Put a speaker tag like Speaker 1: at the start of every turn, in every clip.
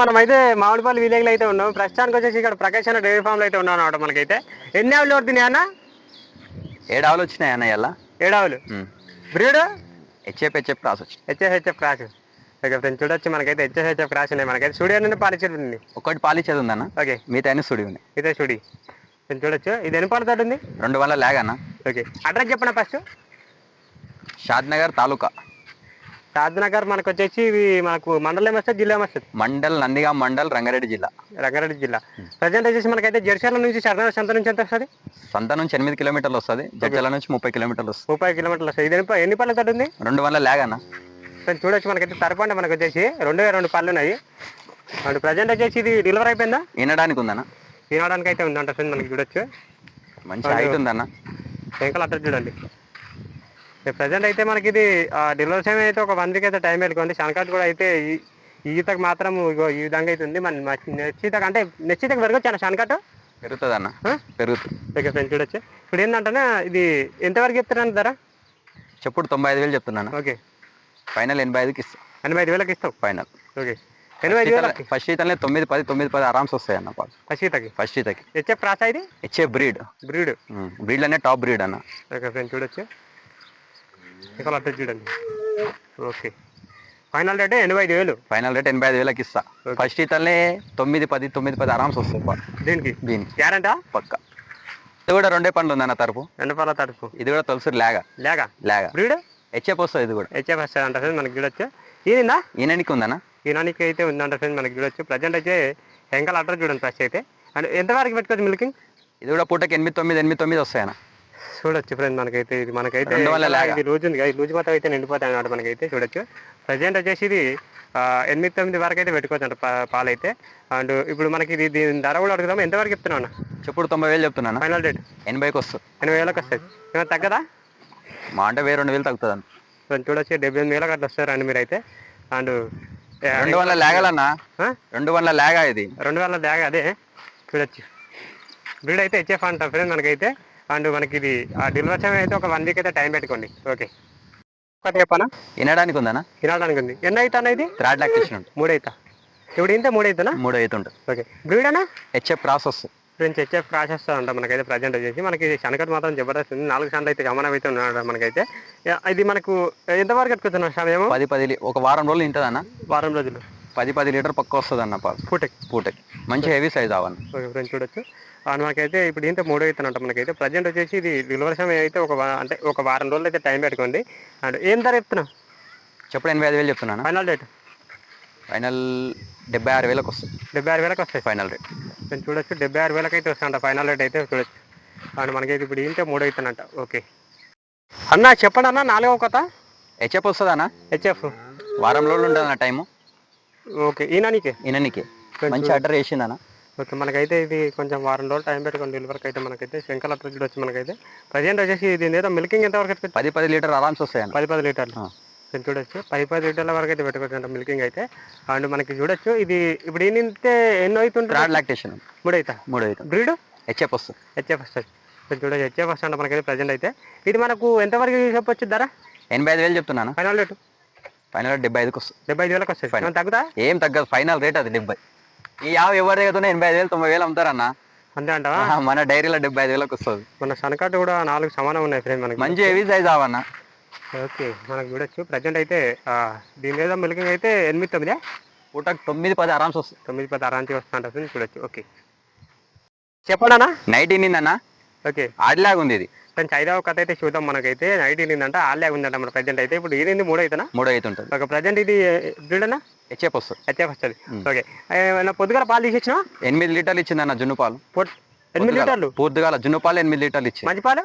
Speaker 1: మనం అయితే మామిడిపల్లి విలేజ్లో అయితే ఉన్నాం. ప్రస్తుతానికి వచ్చేసి ఇక్కడ ప్రకాశ్ అన్న డైరీ ఫామ్లో అయితే ఉన్నాం అనమాట మనకైతే. ఎన్ని ఆవులు పడుతున్నాయి అన్న?
Speaker 2: ఏడావులు వచ్చినాయి అన్న ఇలా
Speaker 1: ఏడావులు? బ్రీడ్?
Speaker 2: హెచ్ఎఫ్ హెచ్ఎఫ్ క్రాస్ వచ్చి
Speaker 1: హెచ్ఎస్హెచ్ఎఫ్ క్రాస్. ఓకే చూడొచ్చు మనకైతే హెచ్ఎస్హెచ్ఎఫ్ క్రాస్ ఉన్నాయి మనకైతే. స్టూడియో నుండి పాలిచ్చేది ఉంది.
Speaker 2: ఒకటి పాలిచ్చేది ఉందన్న.
Speaker 1: ఓకే.
Speaker 2: మిగతా అన్ని సుడి ఉన్నాయి.
Speaker 1: ఇదే స్టూడి ఫ్రెండ్స్ చూడొచ్చు. ఇది ఎన్ని పాల తోట ఉంది?
Speaker 2: రెండు వందల ల్యాగ్ అన్న.
Speaker 1: ఓకే. అడ్రస్ చెప్పండి ఫస్ట్?
Speaker 2: షాద్ నగర్ తాలూకా.
Speaker 1: సాద్నగర్ మనకు వచ్చేసి ఇవి మనకు మండలం వస్తుంది జిల్లా వస్తుంది
Speaker 2: మండల్ నందిగా మండల్ రంగారెడ్డి జిల్లా.
Speaker 1: రంగారెడ్డి జిల్లా. ప్రజెంట్ వచ్చేసి మనకైతే జెర్సీల నుంచి శరణాల సంత నుంచి ఎంత వస్తుంది?
Speaker 2: సంత నుంచి ఎనిమిది కిలోమీటర్లు వస్తుంది. జడ్చల నుంచి ముప్పై కిలోమీటర్లు వస్తుంది.
Speaker 1: ముప్పై కిలోమీటర్లు వస్తుంది. ఇది ఎన్ని పళ్ళ తోట ఉంది?
Speaker 2: రెండు వందల ల్యాగ్ అన్న.
Speaker 1: ఫ్రెండ్స్ చూడొచ్చు మనకైతే. తరపండి మనకు వచ్చేసి రెండు వేల రెండు పళ్ళు ఉన్నాయి. అండ్ ప్రజెంట్ వచ్చేసి ఇది డెలివరీ అయిపోయిందా?
Speaker 2: వినడానికి ఉందన్న.
Speaker 1: తినడానికి అయితే ఉందంట మనకి చూడొచ్చు.
Speaker 2: మంచి హైట్ ఉందన్న.
Speaker 1: వెంకల అట్లా చూడండి. ప్రజెంట్ అయితే మనకి ఇది డెలివరీ టైం అయితే ఒక వన్ వీక్ అయితే టైం పెట్టుకోండి శనకాట్ కూడా అయితే ఈతకు మాత్రం ఇగో ఈ విధంగా అయితే ఉంది. మన నెచ్చితకు అంటే నెచ్చితకు పెరగచ్చు శనకాట్
Speaker 2: పెరుగుతుంది అన్న. పెరుగుతుంది.
Speaker 1: ఓకే ఫ్రెండ్స్ చూడొచ్చు. ఇప్పుడు ఏంటంటే ఇది ఎంతవరకు చెప్తున్నాను ధర?
Speaker 2: చెప్పుడు తొంభై ఐదు వేలు చెప్తున్నాను.
Speaker 1: ఓకే.
Speaker 2: ఫైనల్ ఎనభై ఐదుకి ఇస్తాం.
Speaker 1: ఎనభై ఐదు వేలకు ఇస్తావు
Speaker 2: ఫైనల్
Speaker 1: ఓకే. ఎనభై ఐదు వేలకి?
Speaker 2: ఫస్ట్ ఈతలే తొమ్మిది పది తొమ్మిది పది ఆరామ్స్ వస్తాయి అన్న పాలు
Speaker 1: అసీతకి
Speaker 2: ఫస్ట్ ఈతకి.
Speaker 1: హెచ్ఎఫ్ క్రాస్ ఇది?
Speaker 2: హెచ్ఎఫ్ బ్రీడ్
Speaker 1: బ్రీడ్
Speaker 2: బ్రీడ్ అనే టాప్ బ్రీడ్ అన్న.
Speaker 1: ఓకే ఫ్రెండ్స్ చూడొచ్చు. ఇక్కడ అట్లా చూడండి. ఓకే. ఫైనల్ రేట్ ఎనభై ఐదు వేలు.
Speaker 2: ఫైనల్ రేట్ ఎనభై ఐదు వేలకి ఇస్తా. ఫస్ట్ ఈతలే తొమ్మిది పది తొమ్మిది పది ఆరామ్స్ వస్తాయి పాలు
Speaker 1: దీనికి?
Speaker 2: దీనికి.
Speaker 1: గ్యారంటా?
Speaker 2: పక్క. ఇది కూడా రెండే పండ్లు ఉందన్న తరపు.
Speaker 1: ఎండపాల తడుపు
Speaker 2: ఇది కూడా తొలసి లేగా.
Speaker 1: లేగా?
Speaker 2: లేగా.
Speaker 1: బ్రీడ్
Speaker 2: హెచ్ఎఫ్ వస్తుంది ఇది కూడా.
Speaker 1: హెచ్ఎఫ్ వస్తుంది అంట ఫ్రెండ్ మనకి చూడొచ్చు ఈయన
Speaker 2: ఈయననికి ఉందన్న.
Speaker 1: ఈనానికి అయితే ఉందంట ఫ్రెండ్ మనకి చూడొచ్చు ప్రజెంట్ అయితే ఎంకల్ అడ్రస్ చూడండి ఫస్ట్ అయితే. అండ్ ఎంతవరకు పెట్టుకోవచ్చు మిల్కింగ్
Speaker 2: ఇది కూడా పూటకి ఎనిమిది తొమ్మిది ఎనిమిది తొమ్మిది వస్తాయన్న.
Speaker 1: చూడొచ్చు ఫ్రెండ్ మనకైతే ఇది మనకైతే
Speaker 2: వందల లాగా.
Speaker 1: ఇది లూజ్ ఉంది. కదా, ఈ లూజ్ మొత్తం అయితే నిండిపోతాయి అన్నమాట మనకైతే చూడొచ్చు. ప్రజెంట్ వచ్చేసి ఇది ఎనిమిది తొమ్మిది వరకు అయితే పెట్టుకోవచ్చు అంట పాలైతే. అండ్ ఇప్పుడు మనకి ఇది దీని ధర కూడా అడుగుదాం ఎంతవరకు చెప్తున్నావు అన్న?
Speaker 2: చెప్పుడు తొంభై వేలు చెప్తున్నాను
Speaker 1: ఫైనల్ రేట్
Speaker 2: ఎనభైకి వస్తుంది.
Speaker 1: ఎనభై వేలకు వస్తుంది ఏమైనా తగ్గదా?
Speaker 2: మా అంటే వెయ్యి రెండు వేలు తగ్గుతుంది
Speaker 1: కొంచెం చూడొచ్చు. డెబ్బై ఎనిమిది వేలకు అట్లా వస్తారండి మీరు అయితే అండ్
Speaker 2: రెండు వందల లేగలన్నా రెండు వందల లేగా ఇది.
Speaker 1: రెండు వేల బ్యాగ్ అదే. చూడొచ్చు. బ్రీడ్ అయితే హెచ్ఎఫ్ అంటాం ఫ్రెండ్ మనకైతే. అండ్ మనకి ఇది ఆ డెలివరీ టైం అయితే ఒక వన్ వీక్ అయితే టైం పెట్టుకోండి. ఓకే ఒకటి చెప్పనా?
Speaker 2: వినడానికి ఉందన్న
Speaker 1: తినడానికి ఉంది. ఎన్ని అవుతాను ఇది?
Speaker 2: థర్డ్ లాక్టేషన్ ఉంటుంది.
Speaker 1: మూడు అవుతా ఇప్పుడు ఇంత మూడు అవుతానా
Speaker 2: మూడు అయితే ఉంటుంది.
Speaker 1: ఓకే బ్రీడ్ అనా
Speaker 2: హెచ్ఎఫ్ వస్తుంది
Speaker 1: ఫ్రెండ్స్ హెచ్ఎఫ్ ప్రాసెస్ అంట మనకైతే ప్రజెంట్ వచ్చేసి. మనకి శనకట్ మాత్రం జబర్దస్త్ ఉంది. నాలుగు సార్లు అయితే గమనం అయితే ఉన్నాడు మనకైతే. ఇది మనకు ఎంతవరకు కట్టుకుతున్నాం సమయము
Speaker 2: పది పది ఒక వారం రోజులు ఉంటుంది అన్న
Speaker 1: వారం రోజులు.
Speaker 2: పది పది లీటర్ పక్క వస్తుంది అన్న పాలు.
Speaker 1: ఫుటెక్
Speaker 2: పూటకి. మంచి హెవీ సైజ్ అవన్న
Speaker 1: ఓకే ఫ్రెండ్స్ చూడొచ్చు. అండ్ మనకైతే ఇప్పుడు ఇంత మూడో అవుతానంట మనకైతే. ప్రజెంట్ వచ్చేసి ఇది డెలివరీ సమయం అయితే ఒక అంటే ఒక వారం రోజులు అయితే టైం పెట్టుకోండి అండ్ ఏం ధర చెప్తున్నాం?
Speaker 2: చెప్పుడు ఎనభై ఐదు వేలు చెప్తున్నాను?
Speaker 1: Final rate.
Speaker 2: ఫైనల్ డెబ్బై ఆరు వేలకు వస్తుంది.
Speaker 1: డెబ్బై ఆరు వేలకు వస్తాయి.
Speaker 2: Final rate.
Speaker 1: నేను చూడొచ్చు డెబ్బై ఆరు వేలకు అయితే వస్తాయంట. ఫైనల్ రేట్ అయితే చూడొచ్చు. అండ్ మనకైతే ఇప్పుడు ఇంతే మూడో అవుతానంట ఓకే. అన్న చెప్పండి అన్న నాలుగవ కథ
Speaker 2: హెచ్ఎఫ్ వస్తుంది అన్న
Speaker 1: హెచ్ఎఫ్.
Speaker 2: వారం రోజులు ఉంటుంది అన్న టైము.
Speaker 1: ఓకే. ఈనానికి
Speaker 2: ఈయననికి మంచి ఆర్డర్ వేసింది అన్న
Speaker 1: ఓకే మనకైతే ఇది కొంచెం వారం రోజులు టైం పెట్టుకోండి డెలివరీకి అయితే మనకైతే. శంకల్ అట్లా చూడొచ్చు మనకైతే. ప్రజెంట్ వచ్చేసి దీని ఏదో మిల్కింగ్ ఎంతవరకు పెట్టుకోవచ్చు?
Speaker 2: పది పది లీటర్ ఆరామ్స్ వస్తాయి
Speaker 1: పది పది లీటర్లు. నేను చూడొచ్చు. పది పది లీటర్ల వరకు అయితే పెట్టుకోవచ్చు అంట మిల్కింగ్ అయితే. అండ్ మనకి చూడొచ్చు ఇది ఇప్పుడు ఈ నింతే ఎన్నో అవుతుంటుంది
Speaker 2: లాక్టేషన్
Speaker 1: మూడు అవుతా
Speaker 2: మూడు అవుతుంది
Speaker 1: బ్రీడ్?
Speaker 2: హెచ్ఎఫ్ వస్తుంది.
Speaker 1: హెచ్ఎఫ్ వస్తుంది. ఇప్పుడు చూడొచ్చు. హెచ్ఎఫ్ వస్తుంది మనకైతే ప్రజెంట్ అయితే. ఇది మనకు ఎంతవరకు చెప్పొచ్చు ధర?
Speaker 2: ఎనభై ఐదు వేలు చెప్తున్నాను.
Speaker 1: ఫైనల్ రేటు
Speaker 2: ఫైనల్ డెబ్బై ఐదుకి వస్తుంది.
Speaker 1: డెబ్బై ఐదు వేలకు వస్తుంది. ఏమైనా తగ్గుతా?
Speaker 2: ఏం తగ్గదు. ఫైనల్ రేట్ అది డెబ్బై. ఈ యాభై ఎవరి దగ్గర ఎనభై ఐదు వేలు తొంభై వేలు అమ్ముతారన్న.
Speaker 1: అంతే అంటావా?
Speaker 2: మన డైరీలో డెబ్బై ఐదు వేలకు వస్తుంది.
Speaker 1: మన సనకాటు కూడా నాలుగు సమానం ఉన్నాయి ఫ్రెండ్ మనకి.
Speaker 2: మంచి హెవీ సైజ్ అవన్న
Speaker 1: ఓకే మనకు చూడొచ్చు. ప్రజెంట్ అయితే దీని మీద మిల్కింగ్ అయితే ఎనిమిది తొమ్మిదే.
Speaker 2: పూటకు తొమ్మిది పది ఆరామ్స్ వస్తుంది.
Speaker 1: తొమ్మిది పది అరాంచి వస్తుంట ఫ్రెండ్. చూడొచ్చు. ఓకే. చెప్పండి
Speaker 2: నైట్ ఇన్నిందన్న
Speaker 1: ఓకే.
Speaker 2: ఆడిలాగా ఉంది ఇది.
Speaker 1: ఫ్రెండ్స్ ఐదవ కథ అయితే చూద్దాం మనకైతే. నైట్ ఏంటంటే ఆళ్ళే ఉందంట మన ప్రజెంట్ అయితే. ఇప్పుడు ఏదైంది మూడు అవుతానా
Speaker 2: మూడో అయితే ఉంటుంది
Speaker 1: ఒక ప్రజెంట్ ఇది బ్రీడనా?
Speaker 2: హెచ్ఎఫ్ వస్తుంది
Speaker 1: హెచ్ఎఫ్ వస్తుంది. ఓకే. ఏమైనా పొద్దుగల పాలు తీసేసినా
Speaker 2: ఎనిమిది లీటర్లు ఇచ్చిందన్న జున్ను పాలు.
Speaker 1: ఎనిమిది లీటర్లు?
Speaker 2: పూర్తిగా జున్ను పాలు ఎనిమిది లీటర్లు ఇచ్చింది.
Speaker 1: మంచి పాలు?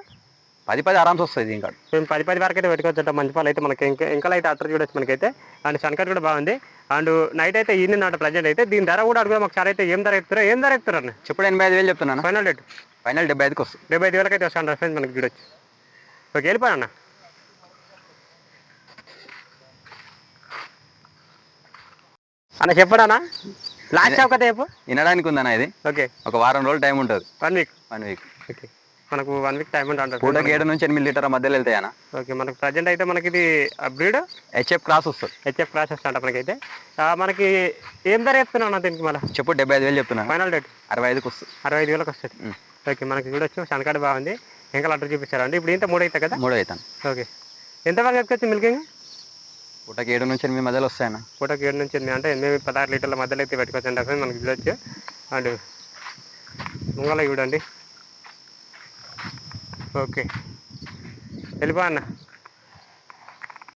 Speaker 2: పది పది ఆరామ్స్ వస్తుంది ఇంకా
Speaker 1: మేము పది పది వరకు అయితే పెట్టుకోవచ్చు మంచి పాలు అయితే మనకి ఇంకా ఇంకా అయితే అట్టర్ చూడొచ్చు మనకైతే. అండ్ సన్కట్ కూడా బాగుంది. అండ్ నైట్ అయితే ఈయన నాట ప్రజెంట్ అయితే దీని ధర కూడా అడుగుదాం ఒకసారి అయితే ఏం ధర చెప్తారా ఏం ధర అన్న?
Speaker 2: చెప్పుడు ఎనభై ఐదు వేలు చెప్తున్నాను.
Speaker 1: ఫైనల్ రేట్
Speaker 2: ఫైనల్ డెబ్బై ఐదుకి వస్తుంది.
Speaker 1: డెబ్బై ఐదు వేలకి అయితే వస్తాను ఫ్రెండ్స్ మనకి చూడొచ్చు. ఓకే వెళ్ళిపోయి అన్న. అన్న చెప్పడా అన్న? లాస్ట్ ఒక చెప్పు.
Speaker 2: వినడానికి ఉందన్న ఇది.
Speaker 1: ఓకే.
Speaker 2: ఒక వారం రోజులు టైం ఉంటుంది.
Speaker 1: One week
Speaker 2: one week
Speaker 1: okay. మనకు వన్ వీక్ టైం ఉంటుంది
Speaker 2: పూటకి ఏడు నుంచి ఎనిమిది లీటర్ మధ్యలో అన్న
Speaker 1: ఓకే మనకు ప్రజెంట్ అయితే మనకి ఇది బ్రీడ్
Speaker 2: హెచ్ఎఫ్ క్రాస్ వస్తుంది.
Speaker 1: హెచ్ఎఫ్ ప్రాసెస్ అంట మనకైతే. ఆ, మనకి ఏం ధర చెప్తున్నావు అన్న దీనికి మళ్ళీ?
Speaker 2: చెప్పు డెబ్బై ఐదు వేలు చెప్తున్నా.
Speaker 1: ఫైనల్ రేట్
Speaker 2: అరవై ఐదుకి వస్తుంది.
Speaker 1: అరవై ఐదు వేలకు వస్తుంది. ఓకే మనకి చూడొచ్చు శనకాడ బాగుంది. ఇంకా లెటర్ చూపించారండి ఇప్పుడు ఇంత మూడు అవుతాయి కదా?
Speaker 2: మూడో అవుతాను.
Speaker 1: ఓకే ఎంతవరకు ఎత్తుకొచ్చి మిల్కింగ్
Speaker 2: పూటకి ఏడు నుంచి ఎనిమిది మధ్యలో వస్తాయన్న
Speaker 1: పూటకి ఏడు నుంచి ఎనిమిది అంటే ఎనిమిది పదహారు లీటర్ల మధ్యలో అయితే పెట్టుకోవచ్చు అంటే మనకి చూడొచ్చు అండ్ ముంగల చూడండి ఓకే వెళ్ళిపో అన్న